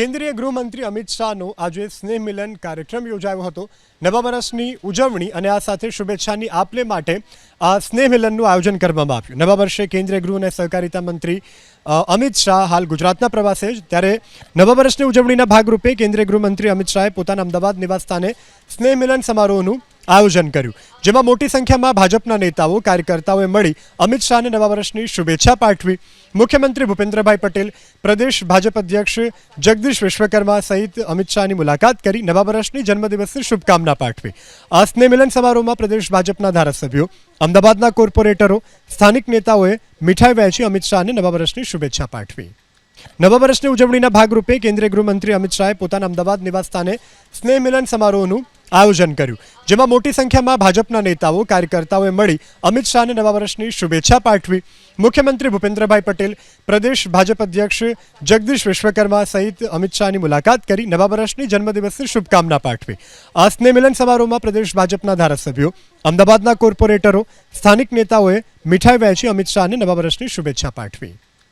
કેન્દ્રીય ગૃહમંત્રી અમિત શાહનો આજે સ્નેહ મિલન કાર્યક્રમ યોજાયો હતો. નવા વર્ષની ઉજવણી અને આ સાથે શુભેચ્છાની આપલે માટે આ સ્નેહ મિલનનું આયોજન કરવામાં આવ્યું. નવા વર્ષે કેન્દ્રીય ગૃહ અને સહકારિતા મંત્રી અમિત શાહ હાલ ગુજરાતના પ્રવાસે જ. ત્યારે નવા વર્ષની ઉજવણીના ભાગરૂપે કેન્દ્રીય ગૃહમંત્રી અમિત શાહે પોતાના અમદાવાદ નિવાસસ્થાને સ્નેહ મિલન સમારોહનું આયોજન કર્યું. જેમાં મોટી સંખ્યામાં ભાજપના નેતાઓ, કાર્યકર્તાઓએ મળી અમિત શાહને નવા વર્ષની શુભેચ્છા પાઠવી. મુખ્યમંત્રી ભૂપેન્દ્રભાઈ પટેલ, પ્રદેશ ભાજપ અધ્યક્ષ જગદીશ વિશ્વકર્મા સહિત અમિત શાહની મુલાકાત કરી નવા વર્ષની જન્મદિવસની શુભકામના પાઠવી. આ સ્નેહ મિલન સમારોહમાં પ્રદેશ ભાજપના ધારાસભ્યો, અમદાવાદના કોર્પોરેટરો, સ્થાનિક નેતાઓએ મીઠાઈ વહેંચી અમિત શાહને નવા વર્ષની શુભેચ્છા પાઠવી. નવા વર્ષની ઉજવણીના ભાગરૂપે કેન્દ્રીય ગૃહમંત્રી અમિત શાહે પોતાના અમદાવાદ નિવાસસ્થાને સ્નેહ મિલન સમારોહનું આયોજન કર્યું. જેમાં મોટી સંખ્યામાં ભાજપના નેતાઓ, કાર્યકર્તાઓએ મળી અમિત શાહને નવા વર્ષની શુભેચ્છા પાઠવી. મુખ્યમંત્રી ભૂપેન્દ્રભાઈ પટેલ, પ્રદેશ ભાજપ અધ્યક્ષ જગદીશ વિશ્વકર્મા સહિત અમિત શાહની મુલાકાત કરી નવા વર્ષની જન્મદિવસની શુભકામના પાઠવી. આ સ્નેહ મિલન સમારોહમાં પ્રદેશ ભાજપના ધારાસભ્યો, અમદાવાદના કોર્પોરેટરો, સ્થાનિક નેતાઓએ મીઠાઈ વહેંચી અમિત શાહને નવા વર્ષની શુભેચ્છા પાઠવી.